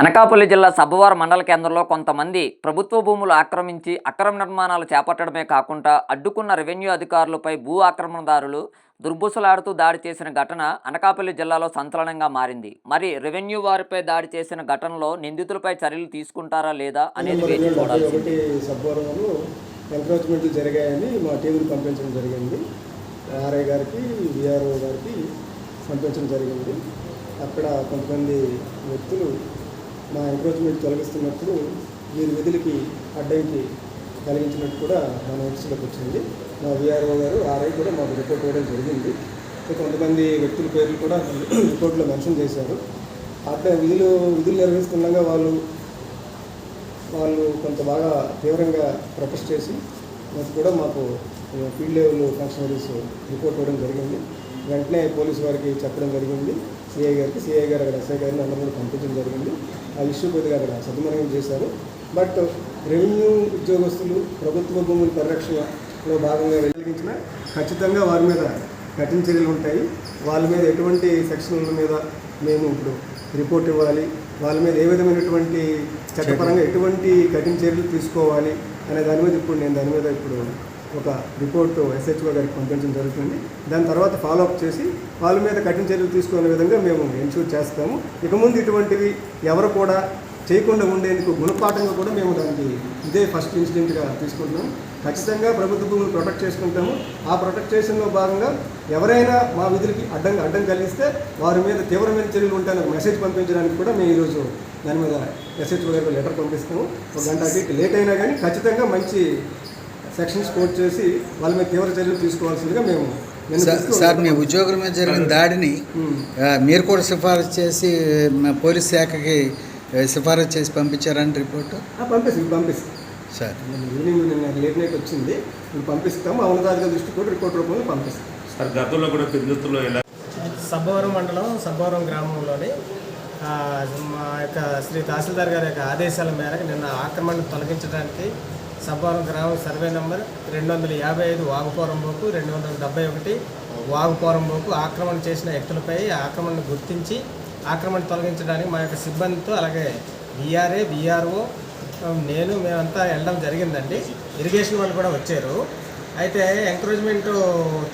అనకాపల్లి జిల్లా సబ్బవరం మండల కేంద్రంలో కొంతమంది ప్రభుత్వ భూములు ఆక్రమించి అక్రమ నిర్మాణాలు చేపట్టడమే కాకుండా అడ్డుకున్న రెవెన్యూ అధికారులపై భూ ఆక్రమణదారులు దుర్బుసలాడుతూ దాడి చేసిన ఘటన అనకాపల్లి జిల్లాలో సంచలనంగా మారింది. మరి రెవెన్యూ వారిపై దాడి చేసిన ఘటనలో నిందితులపై చర్యలు తీసుకుంటారా లేదా అనేది వేచి చూడాల్సింది ఎంక్రోచ్మెంట్లు జరిగాయని మా పంపించడం జరిగింది. ఆర్ఐ గారికి విఆర్ఓ గారికి పంపించడం జరిగింది. అక్కడ కొంతమంది వ్యక్తులు మా ఎంక్రోచ్మెంట్ తొలగిస్తున్నప్పుడు వీరి విధులకి అడ్డంకి కలిగించినట్టు కూడా మా నోటీసులోకి వచ్చింది. మా విఆర్ఓ గారు ఆర్ఐ కూడా మాకు రిపోర్ట్ ఇవ్వడం జరిగింది. కొంతమంది వ్యక్తుల పేర్లు కూడా రిపోర్ట్లో మెన్షన్ చేశారు. అట్లా విధులు విధులు నిర్వహిస్తుండగా వాళ్ళు వాళ్ళు కొంత బాగా తీవ్రంగా ప్రొటెస్ట్ చేసి మాకు కూడా మాకు ఫీల్డ్ లెవెల్ ఫంక్షనరీస్ రిపోర్ట్ ఇవ్వడం జరిగింది. వెంటనే పోలీసు వారికి చెప్పడం జరిగింది. సిఐ గారికి సిఐ గారు అక్కడ ఎస్ఐ గారిని అందరూ కూడా పంపించడం జరిగింది. ఆ ఇష్యూ కొద్దిగా అక్కడ సద్మరణం చేశారు. బట్ రెవెన్యూ ఉద్యోగస్తులు ప్రభుత్వ భూముల పరిరక్షణలో భాగంగా వెలిగించిన ఖచ్చితంగా వారి మీద కఠిన చర్యలు ఉంటాయి. వాళ్ళ మీద ఎటువంటి సెక్షన్ల మీద మేము ఇప్పుడు రిపోర్ట్ ఇవ్వాలి వాళ్ళ మీద ఏ విధమైనటువంటి చట్టపరంగా ఎటువంటి కఠిన చర్యలు తీసుకోవాలి అనే దాని మీద ఇప్పుడు నేను దాని మీద ఇప్పుడు ఒక రిపోర్టు ఎస్హెచ్ఓ గారికి పంపించడం జరుగుతుంది. దాని తర్వాత ఫాలోఅప్ చేసి వాళ్ళ మీద కఠిన చర్యలు తీసుకునే విధంగా మేము ఎన్షూర్ చేస్తాము. ఇక ముందు ఇటువంటివి ఎవరు కూడా చేయకుండా ఉండేందుకు గుణపాఠంగా కూడా మేము దానికి ఇదే ఫస్ట్ ఇన్సిడెంట్గా తీసుకుంటున్నాము. ఖచ్చితంగా ప్రభుత్వ భూములు ప్రొటెక్ట్ చేసుకుంటాము. ఆ ప్రొటెక్ట్ చేసినలో భాగంగా ఎవరైనా మా విధులకి అడ్డం అడ్డం కలిగిస్తే వారి మీద తీవ్రమైన చర్యలు ఉంటాయని ఒక మెసేజ్ పంపించడానికి కూడా మేము ఈరోజు దాని మీద ఎస్హెచ్ఓ గారికి లెటర్ పంపిస్తాము. ఒక గంట లేట్ అయినా కానీ ఖచ్చితంగా మంచి సెక్షన్స్ కోట్ చేసి వాళ్ళ మీద తీవ్ర చర్యలు తీసుకోవాల్సిందిగా మేము సార్ మీ ఉద్యోగుల మీద జరిగిన దాడిని మీరు కూడా సిఫారసు చేసి మా పోలీస్ శాఖకి సిఫారసు చేసి పంపించారని రిపోర్టు? ఆ, పంపిస్తాం పంపిస్తాం. సార్. ఈవినింగ్ నిన్న లేట్ నైట్ వచ్చింది. ఇప్పుడు పంపిస్తాము ఉన్నతాధికారుల దృష్టి కూడా రిపోర్ట్ రూపంలో పంపిస్తాం. సార్ గతంలో కూడా పెద్దెత్తులో ఎలా సబ్బవరం మండలం సబ్బవరం గ్రామంలోని ఆ, మా యొక్క శ్రీ తహసీల్దార్ గారి యొక్క ఆదేశాల మేరకు నిన్న ఆక్రమణను తొలగించడానికి సబ్బవరం గ్రామం సర్వే నంబర్ రెండు వందల యాభై ఐదు వాగుపోరంబోకు రెండు వందల డెబ్బై ఒకటి వాగుపోరంబోకు ఆక్రమణ చేసిన వ్యక్తులపై ఆక్రమణను గుర్తించి ఆక్రమణ తొలగించడానికి మా యొక్క సిబ్బందితో అలాగే విఆర్ఏ విఆర్ఓ నేను మేమంతా వెళ్ళడం జరిగిందండి. ఇరిగేషన్ వాళ్ళు కూడా వచ్చారు. అయితే ఎంకరేజ్మెంట్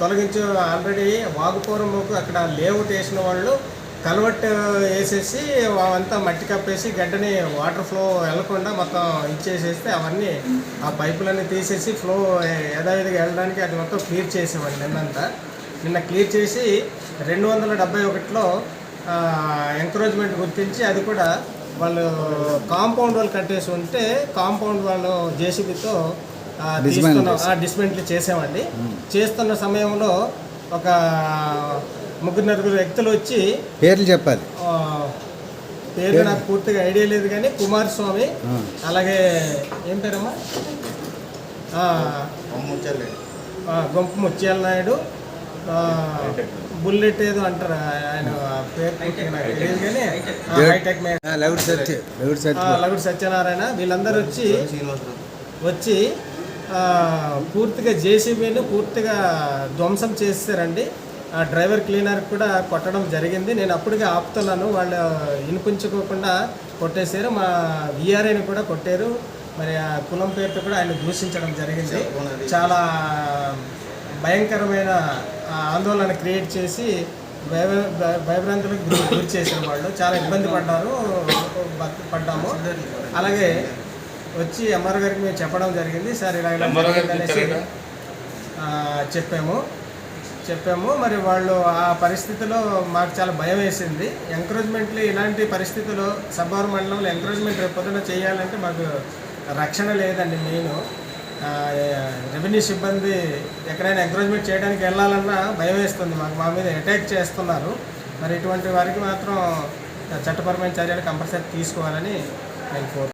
తొలగించి ఆల్రెడీ వాగుపోరంకు అక్కడ లేఅవుట్ వేసిన వాళ్ళు కల్వర్ట్ వేసేసి అవంతా మట్టి కప్పేసి గడ్డని వాటర్ ఫ్లో వెళ్ళకుండా మొత్తం ఇచ్చేసేస్తే అవన్నీ ఆ పైపులన్నీ తీసేసి ఫ్లో యథావిధిగా వెళ్ళడానికి అది మొత్తం క్లియర్ చేసేవాళ్ళు నిన్నంతా. నిన్న క్లియర్ చేసి రెండు వందల డెబ్బై ఒకటిలో ఎంకరేజ్మెంట్ గుర్తించి అది కూడా వాళ్ళు కాంపౌండ్ వాళ్ళు కట్టేసి ఉంటే కాంపౌండ్ వాళ్ళు జేసీబీతో తీసుకున్న డిస్మెంట్లు చేసామండి చేస్తున్న సమయంలో ఒక ముగ్గురు నలుగురు వ్యక్తులు వచ్చి పేర్లు చెప్పాలి. ఆ, పేరు నాకు పూర్తిగా ఐడియా లేదు కానీ కుమారస్వామి. అలాగే ఏం పేరమ్మా? గొంపు ముత్యాల నాయుడు ఆ, బుల్లెట్ ఏదో అంటారు ఆయన లగుడు సత్యనారాయణ వీళ్ళందరూ వచ్చి వచ్చి ఆ, పూర్తిగా జేసీబీని పూర్తిగా ధ్వంసం చేస్తారండి. ఆ డ్రైవర్ క్లీనర్ కూడా కొట్టడం జరిగింది. నేను అప్పటికే ఆపుతున్నాను. వాళ్ళు వినిపించుకోకుండా కొట్టేశారు. మా విఆర్ఐని కూడా కొట్టారు. మరి ఆ కులం పేరుతో కూడా ఆయన దూషించడం జరిగింది. చాలా భయంకరమైన ఆందోళన క్రియేట్ చేసి భయ భయ- భయభ్రాంతులకు గురి చేశారు వాళ్ళు. చాలా ఇబ్బంది పడ్డారు. పడ్డాము. అలాగే వచ్చి ఎంఆర్ గారికి మేము చెప్పడం జరిగింది. సార్ ఇలా ఇలా చెప్పాము. చెప్పాము. మరి వాళ్ళు ఆ పరిస్థితిలో మాకు చాలా భయం వేసింది. ఎంకరేజ్మెంట్లు ఇలాంటి పరిస్థితుల్లో సబ్బారు మండలంలో ఎంకరేజ్మెంట్ రేపొద్దున చేయాలంటే మాకు రక్షణ లేదండి మెయిన్ రెవెన్యూ సిబ్బంది ఎక్కడైనా ఎంకరేజ్మెంట్ చేయడానికి వెళ్ళాలన్నా భయం వేస్తుంది. మాకు మా మీద అటాక్ చేస్తున్నారు. మరి ఇటువంటి వారికి మాత్రం చట్టపరమైన చర్యలు కంపల్సరీ తీసుకోవాలని నేను కోరు